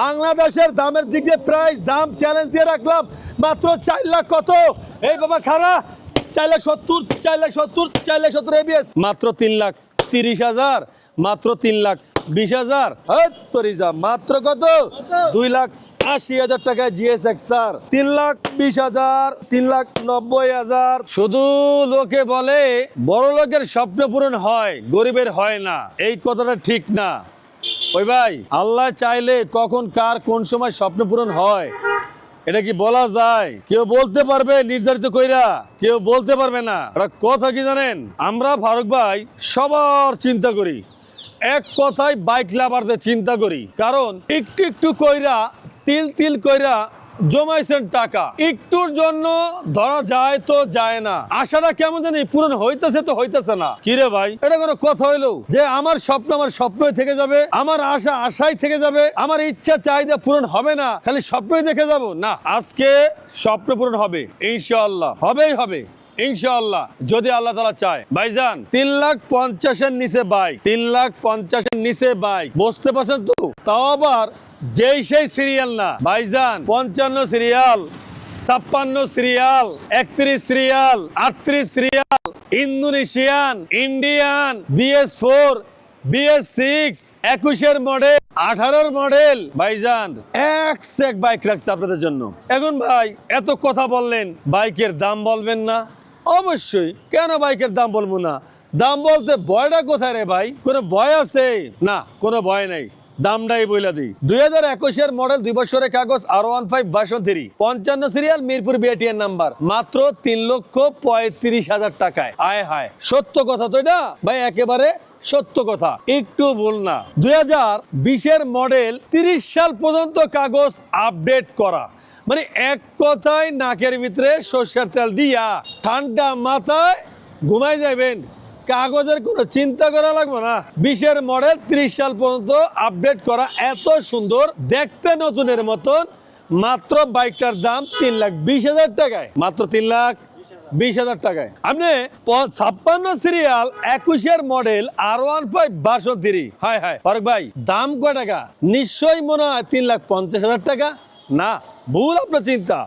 বাংলাদেশের দামের দিক দিয়ে প্রাইস দাম চ্যালেঞ্জ দিয়ে রাখলাম। মাত্র চার লাখ কত? এই বাবা খারা চার লাখ সত্তর চার লাখ সত্তর চার লাখ সত্তর এবিএস মাত্র তিন লাখ তিরিশ হাজার মাত্র তিন লাখ বিশ হাজার। তরিজা মাত্র কত? দুই লাখ আশি হাজার টাকায় জিএস এক্সার তিন লাখ বিশ হাজার তিন লাখ নব্বই হাজার। শুধু লোকে বলে বড় লোকের স্বপ্ন পূরণ হয় গরিবের হয় না। এই কথাটা ঠিক না। ওই ভাই, আল্লাহ চাইলে কখন কার কোন সময় স্বপ্ন পূরণ হয়, এটা কি বলা যায়? কেউ বলতে পারবে নির্ধারিত কইরা, কেউ বলতে পারবে না। কথা কি জানেন? আমরা ফারুক ভাই সবার চিন্তা করি, এক কথায় বাইক লাভারদের চিন্তা করি। কারণ একটু একটু কইরা, তিল তিল কইরা জমাইছেন টাকা। একটুর জন্য ধরা যায় তো যায় না। আশাটা কেমন জানি পূরণ হইতেছে তো হইতেছে না। কিরে ভাই? এটা কোনো কথা হইল? যে আমার স্বপ্ন আমার স্বপ্নই থেকে যাবে, আমার আশা আশাই থেকে যাবে, আমার ইচ্ছা চাহিদা পূরণ হবে না, খালি স্বপ্নই দেখে যাব? না, আজকে স্বপ্ন পূরণ হবে ইনশাল্লাহ হবেই হবে। ইনশাআল্লাহ, যদি আল্লাহ তালা চায়। ভাইজান, তিন লাখ পঞ্চাশের নিচে বাইক তিন লাখ পঞ্চাশের নিচে বাইক বুঝতে পারছেন তো? তাও আবার যেই সেই সিরিয়াল না। ভাইজান, পঞ্চান্ন সিরিয়াল, ছাপ্পান্ন সিরিয়াল, একত্রিশ সিরিয়াল, আটত্রিশ serial, Indonesian, Indian, BS four, BS six, একুশের মডেল, আঠারোর মডেল। ভাইজান, এক সেক বাইক রাখছে আপনাদের জন্য। এখন ভাই, এত কথা বললেন, বাইকের দাম বলবেন না। অবশ্যই। কেন বাইকের দাম বলব না? দাম বলতে ভয়টা কোথায় রে ভাই? কোনো ভয় আছে? না, কোনো ভয় নাই। দামটাই বইলা দিই। দুই হাজার একুশের মডেল দুই বছরের কাগজ আর ওয়ান ফাইভ বাসন্তী পঞ্চান্ন সিরিয়াল মিরপুর বিএটিএন নাম্বার মাত্র তিন লক্ষ পঁয়ত্রিশ হাজার টাকায়। আয় হায়, সত্য কথা তো এটা? ভাই, একেবারে সত্য কথা। একটু ভুল না। দুই হাজার বিশের মডেল তিরিশ সাল পর্যন্ত কাগজ আপডেট করা। মানে এক কথায় নাকের ভিতরে সর্ষের তেল দিয়া ঠান্ডা মাথায় ঘুমাই যাবেন কাগজের কোনো চিন্তা করা লাগবে না। বিশের মডেল ত্রিশ সাল পর্যন্ত আপডেট করা এত সুন্দর, দেখতে নতুনের মতন। মাত্র বাইকটার দাম তিন লাখ বিশ হাজার টাকায়। মাত্র তিন লাখ বিশ হাজার টাকায়। আপনি ছাপ্পান্ন সিরিয়াল একুশের মডেল আর ওয়ান ফাইভ বাষট্টি। হাই হাই ফারুক ভাই, দাম কয় টাকা? নিশ্চয়ই মনে হয় তিন লাখ পঞ্চাশ হাজার টাকা। না, ভুল আপনার চিন্তা।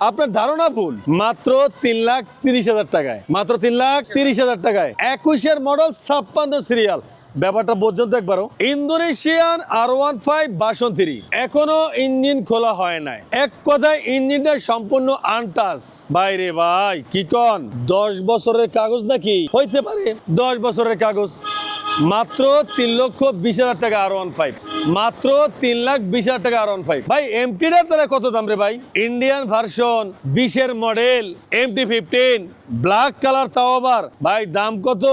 আপনার ধারণা ভুল। মাত্র তিন লাখ তিরিশ হাজার টাকায়। মাত্র তিন লাখ তিরিশ হাজার টাকায়। একুশের মডেল ছাপ্পান্ন সিরিয়াল। ব্যাপারটা পর্যন্ত একবারও। ইন্দোনেশিয়ান আর ওয়ান ফাইভ বাসন্তী এখনও ইঞ্জিন খোলা হয় নাই। এক কথায় ইঞ্জিনটা সম্পূর্ণ আনটাস বাইরে ভাই, কি কন? দশ বছরের কাগজ নাকি? হইতে পারে। দশ বছরের কাগজ। মাত্র তিন লক্ষ বিশ হাজার টাকা আর ওয়ান ফাইভ। মাত্র তিন লাখ বিশ হাজার টাকা আর ওয়ান ফাইভ। ভাই, এমটিটার তাহলে কত দাম রে ভাই? ইন্ডিয়ান ভার্সন বিশের model MT fifteen, black colour তাও আবার। ভাই, দাম কত?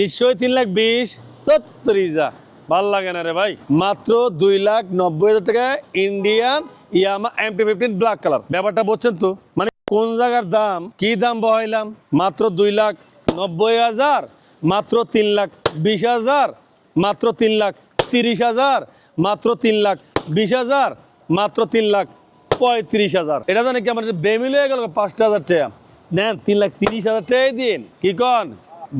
নিশ্চয়ই তিন লাখ বিশ। তত্তরিজা ভালো লাগে না রে ভাই। মাত্র দুই লাখ নব্বই হাজার টাকা Indian Yamaha MT fifteen black colour. ব্যাপারটা বলছেন তো? মানে কোন জায়গার দাম? কি দাম বহাইলাম? মাত্র দুই লাখ নব্বই হাজার। মাত্র তিন লাখ বিশ হাজার, মাত্র তিন লাখ তিরিশ হাজার, মাত্র তিন লাখ বিশ হাজার, মাত্র তিন লাখ পঁয়ত্রিশ হাজার। এটা জানি কি আমার বেমিল হয়ে গেল পাঁচটা হাজার টাকা? নেন, তিন লাখ তিরিশ হাজার টাকাই দিন। কি কন?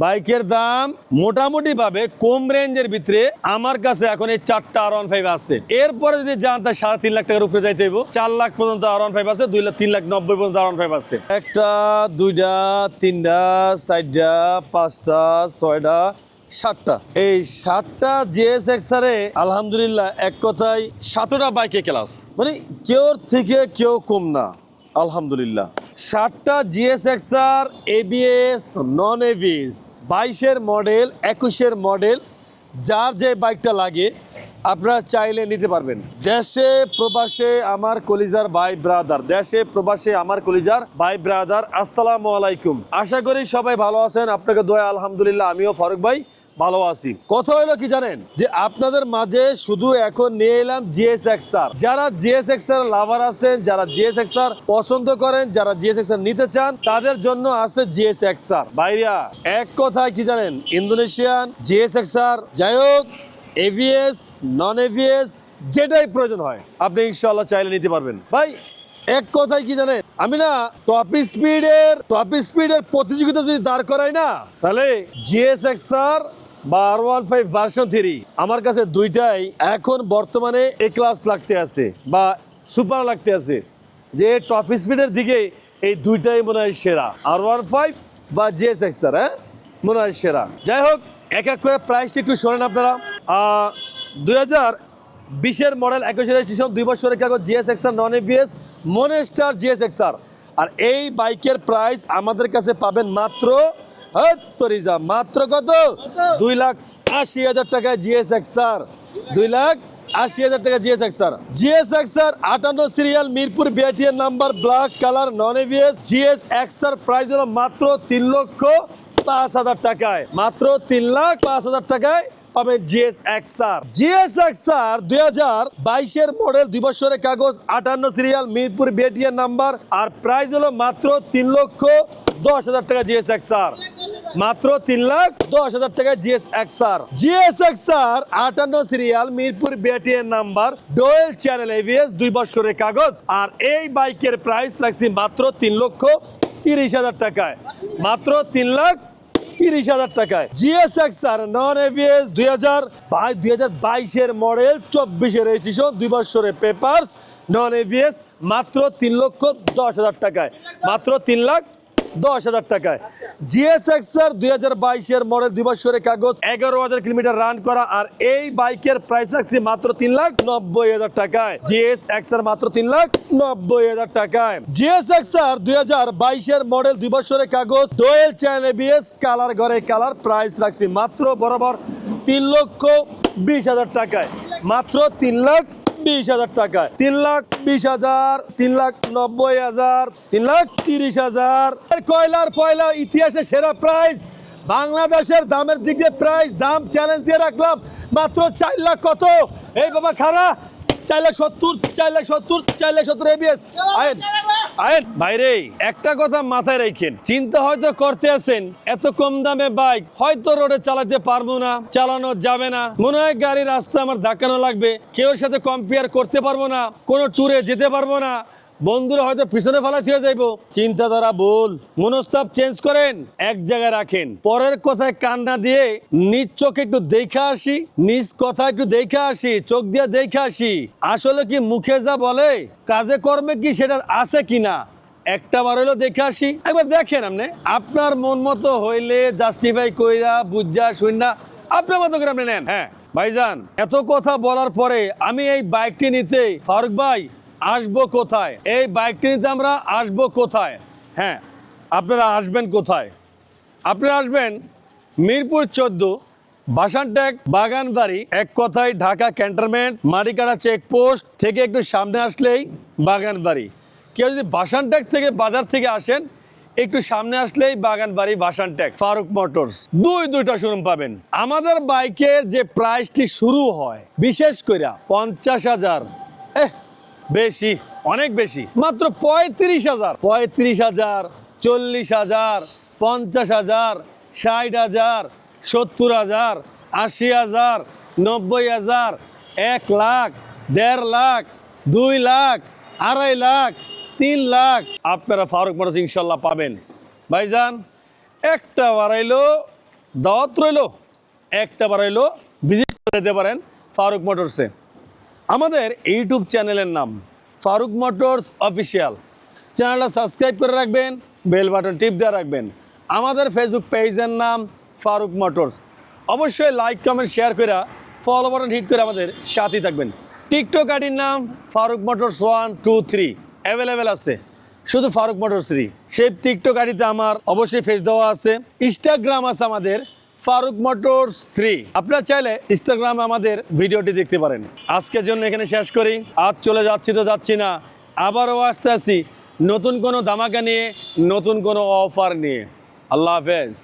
বাইকের দাম মোটামুটি ভাবে কম রেঞ্জের ভিতরে আমার কাছে এখন এই চারটা আর ওয়ান ফাইভ আছে। এরপরে যদি যান তাই সাড়ে তিন লাখ টাকার উপরে যাইতে হইব। চার লাখ পর্যন্ত আর ওয়ান ফাইভ আছে, দুই লাখ, তিন লাখ নব্বই পর্যন্ত আর ওয়ান ফাইভ আছে। একটা, দুইটা, তিনটা, চারটা, পাঁচটা, ছয়টা, সাতটা। এই সাতটা জিএস এক্সারে আলহামদুলিল্লাহ, এক কথায় সাতটা বাইকে ক্লাস মানে কেউর থেকে কেউ কম না, আলহামদুলিল্লাহ। সাতটা GS XR ABS non ABS বাইশের মডেল একুশের মডেল যার যে বাইকটা লাগে, আপনারা চাইলে নিতে পারবেন। দেশে, প্রবাসে আমার কলিজার ভাই ব্রাদার দেশে, প্রবাসে আমার কলিজার ভাই ব্রাদার আসসালামু আলাইকুম। আশা করি সবাই ভালো আছেন। আপনাকে দোয়া, আলহামদুলিল্লাহ, আমিও ফারুক ভাই। ভালো আছি। কথা হলো কি জানেন? যে আপনাদের মাঝে শুধু এখন নিয়ে এলাম জিএস এক্সআর যারা জিএস এক্সআর লাভার আছেন, যারা জিএস এক্সআর পছন্দ করেন, যারা জিএস এক্সআর নিতে চান, তাদের জন্য আছে জিএস এক্সআর বাইরা এক কথায় কি জানেন? ইন্দোনেশিয়ান জিএস এক্সআর যাই হোক এভিএস নন এভিএস যেটাই প্রয়োজন হয়, আপনি ইনশাল্লাহ চাইলে নিতে পারবেন। ভাই, এক কথায় কি জানেন? আমি না টপ স্পিডের টপ স্পিডের প্রতিযোগিতা যদি দাঁড় করাই না, তাহলে জিএস এক্সআর বা R one five version three আমার কাছে দুইটাই এখন বর্তমানে এ ক্লাস লাগতে আছে বা সুপার লাগতে আছে। যে টপ স্পিডের দিকে এই দুইটাই মনে হয় সেরা। আর ওয়ান ফাইভ বা জিএস এক্সার হ্যাঁ? মনে হয় সেরা। যাই হোক, এক এক করে প্রাইসটা একটু শোনেন আপনারা। দুই হাজার বিশের মডেল একুশে রেজিস্ট্রেশন দুই বছরের কাগজ GS XR non ABS monster GS XR আর এই বাইকের প্রাইস আমাদের কাছে পাবেন মাত্র তরিজা মাত্র কত? দুই লাখ আশি হাজার টাকায় জিএস এক্সার দুই লাখ আশি হাজার টাকা জিএস জিএস আটান্ন serial Mirpur বিআইটিএর number black colour non ABS GS price হলো মাত্র তিন লক্ষ পাঁচ হাজার টাকায়। মাত্র তিন লাখ পাঁচ হাজার টাকায় পাবেন জিএস এক্সআর জিএস দুই হাজার বাইশের মডেল দুই বছরের কাগজ, আটান্ন সিরিয়াল মিরপুর বিএটিএর নাম্বার আর প্রাইস হলো মাত্র তিন লক্ষ দশ হাজার টাকা জিএস এক্সআর মাত্র তিন লাখ দশ হাজার টাকা জিএস এক্সআর জিএস এক্সআর আটান্ন সিরিয়াল মিরপুর বিএটিএর নাম্বার ডোয়েল চ্যানেল এভিএস দুই বছরের কাগজ। আর এই বাইকের প্রাইস রাখছি মাত্র তিন লক্ষ তিরিশ হাজার টাকায়। মাত্র তিন লাখ তিরিশ হাজার টাকায়। জিএসএক্স আর নন এভিএস দুই হাজার দুই হাজার বাইশের মডেল চব্বিশের রেজিস্ট্রেশন দুই বছরের পেপার্স নন এভিএস মাত্র তিন লক্ষ দশ হাজার টাকায়। মাত্র তিন লাখ দশ হাজার টাকায়। জিএসএক্স আর দুই হাজার বাইশের মডেল দুই বছরের কাগজ, এগারো হাজার কিলোমিটার রান করা, আর এই বাইকের প্রাইস রাখছি মাত্র তিন লাখ নব্বই হাজার টাকায়। জিএস এক্স আর মাত্র তিন লাখ নব্বই হাজার টাকায়। জিএস এক্স আর দুই হাজার বাইশের মডেল দুই বছরের কাগজ ডোয়েল চ্যান এবিএস কালার ঘরে কালার প্রাইস রাখছি মাত্র বরাবর তিন লক্ষ বিশ হাজার টাকায়। মাত্র তিন লাখ বিশ হাজার টাকা তিন লাখ বিশ হাজার, তিন লাখ নব্বই হাজার, তিন লাখ তিরিশ হাজার। কয়লার পয়লা ইতিহাসে সেরা প্রাইস বাংলাদেশের দামের দিক প্রাইস দাম চ্যালেঞ্জ দিয়ে রাখলাম। মাত্র চার লাখ কত? এই বাবা খারা চার লাখ সত্তর, চার লাখ সত্তর, চার লাখ সত্তর এবিএস আইন আইন ভাইরে, একটা কথা মাথায় রাখেন চিন্তা হয়তো করতে আছেন, এত কম দামে বাইক, হয়তো রোডে চালাতে পারব না, চালানো যাবে না। মনে হয় গাড়ির রাস্তা আমার ধাক্কানো লাগবে কেউ সাথে কম্পেয়ার করতে পারব না, কোনো ট্যুরে যেতে পারব না। বন্ধুরা হয়তো পিছনে ফেলাতে হয়ে যাইবো। চিন্তাধারা ভুল। মনস্তাপ চেঞ্জ করেন, এক জায়গায় রাখেন। পরের কথায় কান্না দিয়ে নিজ চোখে একটু দেখে আসি, নিজ কথা একটু দেখে আসি, চোখ দিয়ে দেখে আসি। আসলে কি মুখে যা বলে, কাজে কর্মে কি সেটা আছে কিনা? একটা বার হইল দেখে আসি। একবার দেখেন আপনি। আপনার মন মতো হইলে জাস্টিফাই কইরা, বুঝা, শুননা, আপনার মতো করে আপনি নেন। হ্যাঁ ভাইজান, এত কথা বলার পরে আমি এই বাইকটি নিতে ফারুক ভাই আসব কোথায়? এই বাইকটি নিতে আমরা আসব কোথায়? হ্যাঁ আপনারা আসবেন কোথায়? আপনারা আসবেন মিরপুর চোদ্দ, বাসানটেক, বাগানবাড়ি, এক কথায় ঢাকা ক্যান্টনমেন্ট, মাটিকাড়া চেকপোস্ট থেকে একটু সামনে আসলেই বাগানবাড়ি। কেউ যদি বাসানটেক থেকে বাজার থেকে আসেন, একটু সামনে আসলেই বাগানবাড়ি, বাসানটেক, ফারুক মোটরস। দুই, দুইটা শোরুম পাবেন। আমাদের বাইকের যে প্রাইসটি শুরু হয়, বিশেষ করে পঞ্চাশ হাজার। বেশি অনেক বেশি। মাত্র পঁয়ত্রিশ হাজার। পঁয়ত্রিশ হাজার চল্লিশ হাজার পঞ্চাশ হাজার ষাট হাজার সত্তর হাজার আশি হাজার নব্বই হাজার এক লাখ দেড় লাখ দুই লাখ আড়াই লাখ তিন লাখ। আপনারা ফারুক মোটরস ইনশাল্লাহ পাবেন। ভাইজান একটা বাড়াইলো দাওয়াত রইল একটা বাড়াইলো ভিজিট করে যেতে পারেন ফারুক মোটরসে। আমাদের ইউটিউব চ্যানেলের নাম ফারুক মোটরস অফিসিয়াল। চ্যানেলটা সাবস্ক্রাইব করে রাখবেন, বেল বাটন টিপ দিয়ে রাখবেন। আমাদের ফেসবুক পেজের নাম ফারুক মোটরস। অবশ্যই লাইক কমেন্ট শেয়ার করে ফলো বাটন হিট করে আমাদের সাথেই থাকবেন। টিকটক আইডির নাম Faruk motors one two three available আছে। শুধু ফারুক মোটরস থ্রি সেই টিকটক আইডিতে আমার অবশ্যই ফেস দেওয়া আছে। ইনস্টাগ্রাম আছে আমাদের ফারুক মোটরস থ্রি। আপনারা চাইলে ইনস্টাগ্রামে আমাদের ভিডিওটি দেখতে পারেন। আজকের জন্য এখানে শেষ করি। আজ চলে যাচ্ছি তো যাচ্ছি না। আবারও আসতে আসি নতুন কোনো ধামাকা নিয়ে, নতুন কোনো অফার নিয়ে। আল্লাহ হাফেজ।